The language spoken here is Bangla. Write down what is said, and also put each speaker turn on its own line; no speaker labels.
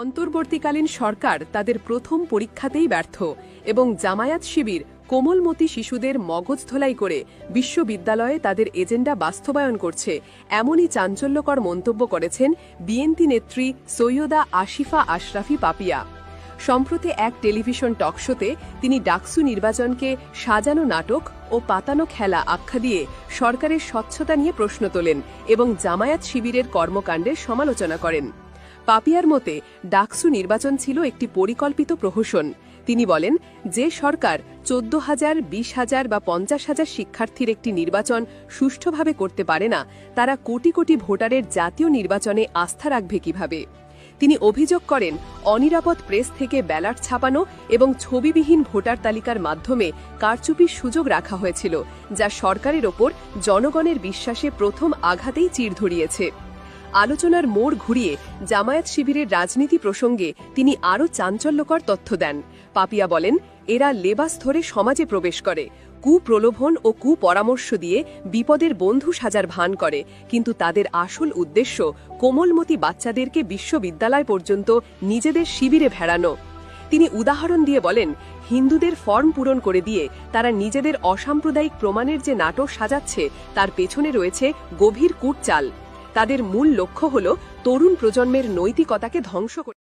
অন্তর্বর্তীকালীন সরকার তাদের প্রথম পরীক্ষাতেই ব্যর্থ এবং জামায়াত শিবির কোমলমতি শিশুদের মগজ ধোলাই করে বিশ্ববিদ্যালয়ে তাদের এজেন্ডা বাস্তবায়ন করছে, এমনই চাঞ্চল্যকর মন্তব্য করেছেন বিএনপি নেত্রী সৈয়দা আশিফা আশরাফি পাপিয়া। সম্প্রতি এক টেলিভিশন টকশোতে তিনি ডাকসু নির্বাচনকে সাজানো নাটক ও পাতানো খেলা আখ্যা দিয়ে সরকারের স্বচ্ছতা নিয়ে প্রশ্ন তোলেন এবং জামায়াত শিবিরের কর্মকাণ্ডের সমালোচনা করেন। পাপিয়ার মতে, ডাকসু নির্বাচন ছিল একটি পরিকল্পিত প্রহসন। তিনি বলেন, যে সরকার চোদ্দ হাজার বিশ হাজার বা পঞ্চাশ হাজার শিক্ষার্থীর একটি নির্বাচন সুষ্ঠুভাবে করতে পারে না, তারা কোটি কোটি ভোটারের জাতীয় নির্বাচনে আস্থা রাখবে কীভাবে? তিনি অভিযোগ করেন, অনিরাপদ প্রেস থেকে ব্যালট ছাপানো এবং ছবিবিহীন ভোটার তালিকার মাধ্যমে কারচুপির সুযোগ রাখা হয়েছিল, যা সরকারের ওপর জনগণের বিশ্বাসে প্রথম আঘাতেই চির ধরিয়েছে। আলোচনার মোড় ঘুরিয়ে জামায়াত শিবিরের রাজনীতি প্রসঙ্গে তিনি আরও চাঞ্চল্যকর তথ্য দেন। পাপিয়া বলেন, এরা লেবাস ধরে সমাজে প্রবেশ করে, কুপ্রলোভন ও কুপরামর্শ দিয়ে বিপদের বন্ধু সাজার ভান করে, কিন্তু তাদের আসল উদ্দেশ্য কোমলমতি বাচ্চাদেরকে বিশ্ববিদ্যালয় পর্যন্ত নিজেদের শিবিরে ভেড়ানো। তিনি উদাহরণ দিয়ে বলেন, হিন্দুদের ফর্ম পূরণ করে দিয়ে তারা নিজেদের অসাম্প্রদায়িক প্রমাণের যে নাটক সাজাচ্ছে, তার পেছনে রয়েছে গভীর কূটচাল। তাদের মূল লক্ষ্য হল তরুণ প্রজন্মের নৈতিকতাকে ধ্বংস করে